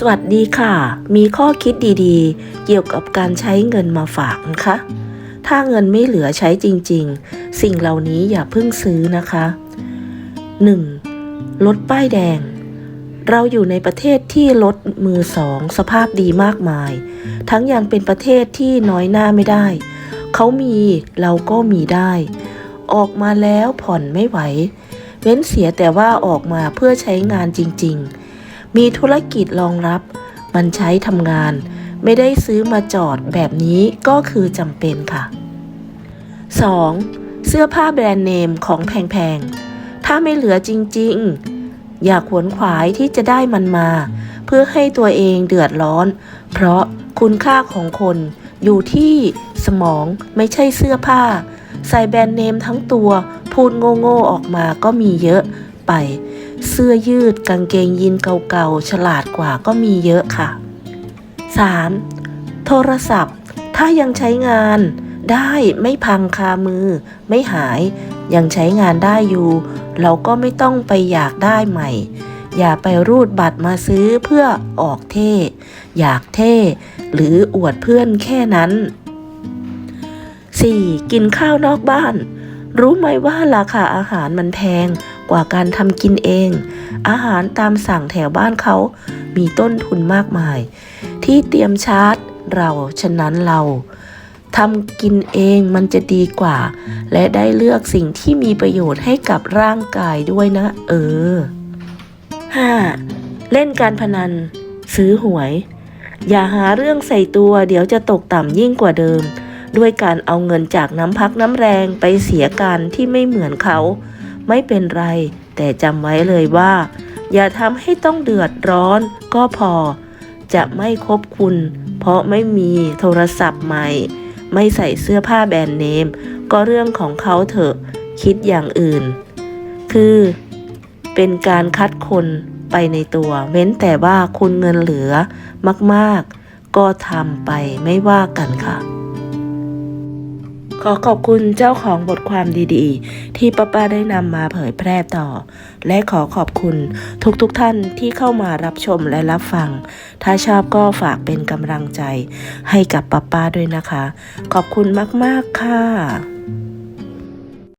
สวัสดีค่ะ มีข้อคิดดีๆ เกี่ยวกับการใช้เงินมาฝากนะคะ ถ้าเงินไม่เหลือใช้จริงๆ สิ่งเหล่านี้อย่าเพิ่งซื้อนะคะ 1. รถป้ายแดง เราอยู่ในประเทศที่รถมือสองสภาพดีมากมาย ทั้งยังเป็นประเทศที่น้อยหน้าไม่ได้ เขามีเราก็มีได้ ออกมาแล้วผ่อนไม่ไหว เว้นเสียแต่ว่าออกมาเพื่อใช้งานจริง ๆ มีธุรกิจรองรับ มันใช้ทำงาน ไม่ได้ซื้อมาจอดแบบนี้ก็คือจำเป็นค่ะ 2. เสื้อผ้าแบรนด์เนมของแพงๆ ถ้าไม่เหลือจริงๆ อย่าขวนขวายที่จะได้มันมา เพื่อให้ตัวเองเดือดร้อน เพราะคุณค่าของคนอยู่ที่สมองไม่ใช่เสื้อผ้า ใส่แบรนด์เนมทั้งตัว พูดโง่ๆออกมาก็มีเยอะไป เสื้อยืดกางเกงยีนเก่าๆ ฉลาดกว่าก็มีเยอะค่ะ 3. โทรศัพท์ ถ้ายังใช้งานได้ไม่พังคามือ ไม่หาย ยังใช้งานได้อยู่ เราก็ไม่ต้องไปอยากได้ใหม่ อย่าไปรูดบัตรมาซื้อเพื่อออกเท่ อยากเท่ หรืออวดเพื่อนแค่นั้น 4. กินข้าวนอกบ้าน รู้ไหมว่าราคาอาหารมันแพง กว่าการทำกินเอง อาหารตามสั่งแถวบ้านเขา มีต้นทุนมากมาย ที่เตรียมชาร์จเราฉะนั้นเราทำกินเองมันจะดีกว่า และได้เลือกสิ่งที่มีประโยชน์ให้กับร่างกายด้วยนะ เออ 5. เล่นการพนัน ซื้อหวย อย่าหาเรื่องใส่ตัวเดี๋ยวจะตกต่ำยิ่งกว่าเดิม ด้วยการเอาเงินจากน้ำพักน้ำแรงไปเสียการที่ไม่เหมือนเขา ไม่เป็นไร แต่จำไว้เลยว่า อย่าทำให้ต้องเดือดร้อนก็พอ จะไม่คบคุณ เพราะไม่มีโทรศัพท์ใหม่ ไม่ใส่เสื้อผ้าแบรนด์เนม ก็เรื่องของเขาเถอะ คิดอย่างอื่น คือ เป็นการคัดคนไปในตัวเว้นแต่ว่าคุณเงินเหลือมาก ๆ ก็ทำไปไม่ว่ากันค่ะ อขอบคุณเจ้าของบทความดีๆ ที่ป้าป้าได้นำมาเผยแพร่ต่อ และขอขอบคุณทุกๆทท่านที่เข้ามารับชมและรับฟัง ถ้าชอบก็ฝากเป็นกำลังใจให้กับป้าป้าด้วยนะคะ ขอบคุณมากๆค่ะ